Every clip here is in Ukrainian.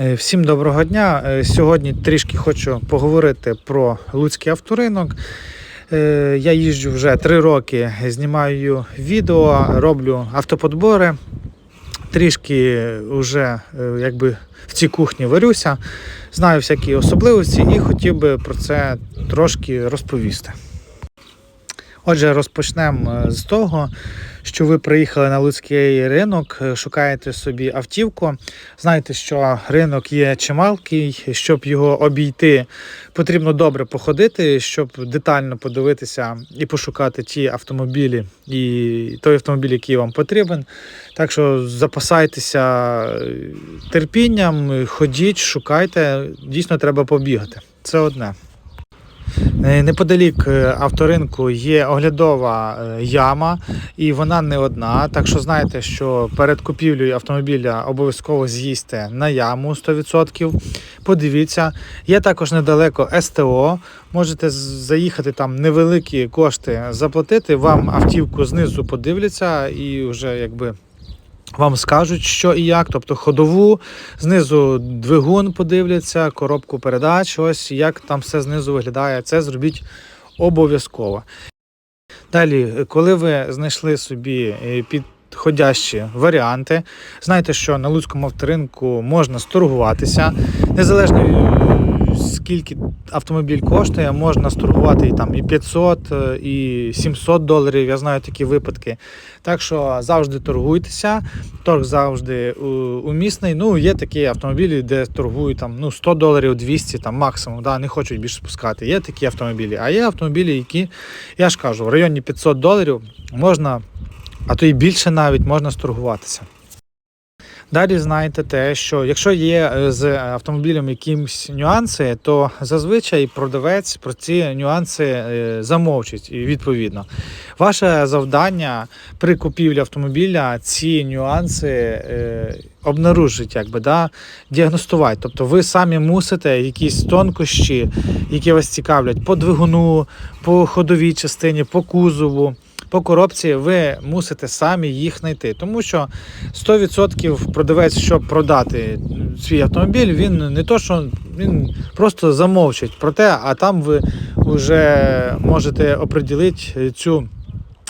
Е, Всім доброго дня. Е, Сьогодні трішки хочу поговорити про Луцький авторинок. Е, Я їжджу вже три роки, знімаю відео, роблю автоподбори. Трішки вже якби в цій кухні варюся, знаю всякі особливості і хотів би про це трошки розповісти. Отже, розпочнемо е, з того, що ви приїхали на Луцький ринок, е, шукаєте собі автівку. Знаєте, що ринок є чималкий, щоб його обійти, потрібно добре походити, щоб детально подивитися і пошукати ті автомобілі і той автомобіль, який вам потрібен. Так що запасайтеся е, терпінням, ходіть, шукайте. Дійсно, треба побігати. Це одне. Е, Неподалік е, авторинку є оглядова е, яма, і вона не одна. Так що знаєте, що перед купівлею автомобіля обов'язково з'їсти на яму 100%. Подивіться, є також недалеко СТО. Можете заїхати там невеликі кошти заплатити. Вам автівку знизу подивляться і вже якби. Вам скажуть, що і як, тобто ходову, знизу двигун подивляться, коробку передач, ось як там все знизу виглядає. Це зробіть обов'язково. Далі, коли ви знайшли собі е, підходящі варіанти, знайте, що на Луцькому авторинку можна сторгуватися. Незалежно е, скільки автомобіль коштує, можна сторгувати і там і 500, е, і 700 доларів. Я знаю такі випадки. Так що завжди торгуйтеся. Торг завжди умісний. Ну, є такі автомобілі, де торгують там ну 100 доларів, 200 там максимум, да, не хочуть більше спускати. Є такі автомобілі. А є автомобілі, які, я ж кажу, в районі 500 доларів можна, а то і більше навіть можна сторгуватися. Далі знаєте те, що якщо є е, з автомобілем якісь нюанси, то зазвичай продавець про ці нюанси е, замовчить і відповідно. Ваше завдання при купівлі автомобіля ці нюанси е, обнаружити, якби, да, діагностувати. Тобто ви самі мусите якісь тонкощі, які вас цікавлять по двигуну, по ходовій частині, по кузову. По коробці ви мусите самі їх знайти, тому що 100% продавець, щоб продати свій автомобіль, він не то, що він просто замовчить про те, а там ви вже можете оприділити цю.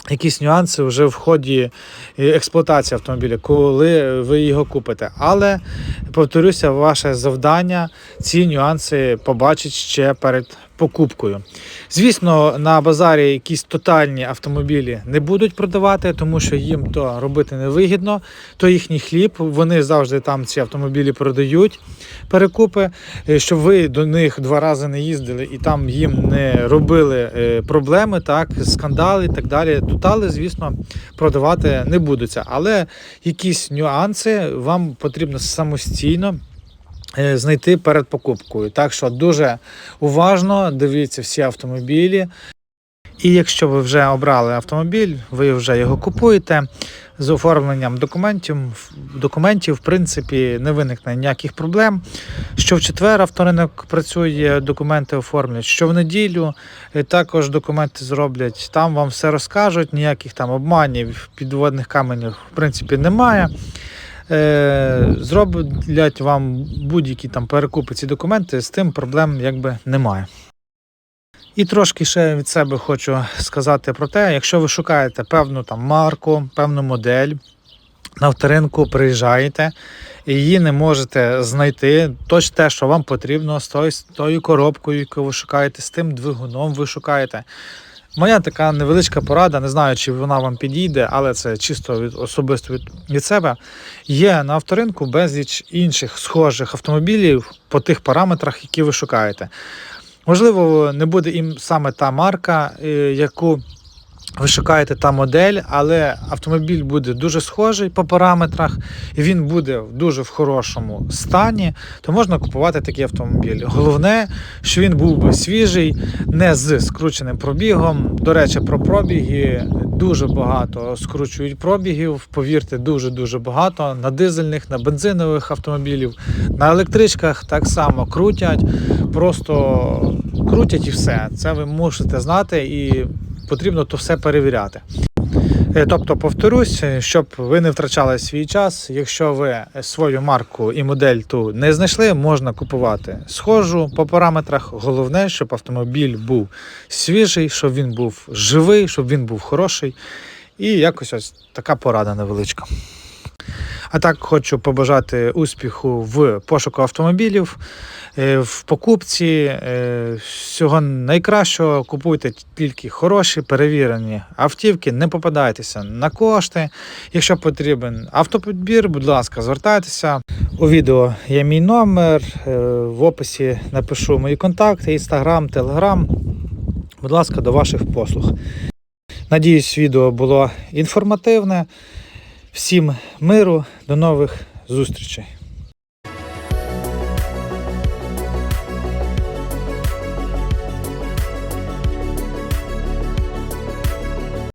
Якісь нюанси вже в ході е, експлуатації автомобіля, коли ви його купите. Але повторюся, ваше завдання ці нюанси побачити ще перед покупкою. Звісно, на базарі якісь тотальні автомобілі не будуть продавати, тому що їм то робити невигідно, то їхній хліб. Вони завжди там ці автомобілі продають перекупи, е, щоб ви до них два рази не їздили і там їм не робили е, проблеми, так, скандали і так далі. Тотали, звісно, продавати не будуться. Але якісь нюанси вам потрібно самостійно знайти перед покупкою. Так що дуже уважно дивіться всі автомобілі. І якщо ви вже обрали автомобіль, ви вже його купуєте з оформленням документів, документів в принципі не виникне ніяких проблем. Що в четвер авторинок працює, документи оформлять, що в неділю е, також документи зроблять. Там вам все розкажуть, ніяких там обманів, підводних каменів в принципі немає. Е, Зроблять вам будь-які там перекупи ці документи, з тим проблем якби немає. І трошки ще від себе хочу сказати про те, якщо ви шукаєте певну там марку, певну модель, на авторинку приїжджаєте і її не можете знайти, точно те, що вам потрібно, з тою, з тою коробкою, яку ви шукаєте, з тим двигуном ви шукаєте. Моя така невеличка порада, не знаю, чи вона вам підійде, але це чисто від особисто від, від себе. Є на авторинку безліч інших схожих автомобілів по тих параметрах, які ви шукаєте. Можливо, не буде їм саме та марка, е, яку ви шукаєте та модель, але автомобіль буде дуже схожий по параметрах, і він буде в дуже в хорошому стані, то можна купувати такий автомобіль. Головне, що він був би свіжий, не з скрученим пробігом. До речі, про пробіги дуже багато скручують пробігів. Повірте, дуже дуже багато на дизельних, на бензинових автомобілів, на електричках так само крутять, просто крутять і все. Це ви мусите знати і потрібно то все перевіряти. Е, Тобто, повторюсь, е, щоб ви не втрачали свій час. Якщо ви свою марку і модель ту не знайшли, можна купувати схожу по параметрах. Головне, щоб автомобіль був свіжий, щоб він був живий, щоб він був хороший. І якось ось така порада невеличка. А так хочу побажати успіху в пошуку автомобілів, е, в покупці. е, Всього найкращого. Купуйте тільки хороші, перевірені автівки, не попадайтеся на кошти. Якщо потрібен автопідбір, будь ласка, звертайтеся. У відео є мій номер. е, В описі напишу мої контакти, інстаграм, телеграм. Будь ласка, до ваших послуг. Надіюсь, відео було інформативне. Всім миру, до нових зустрічей.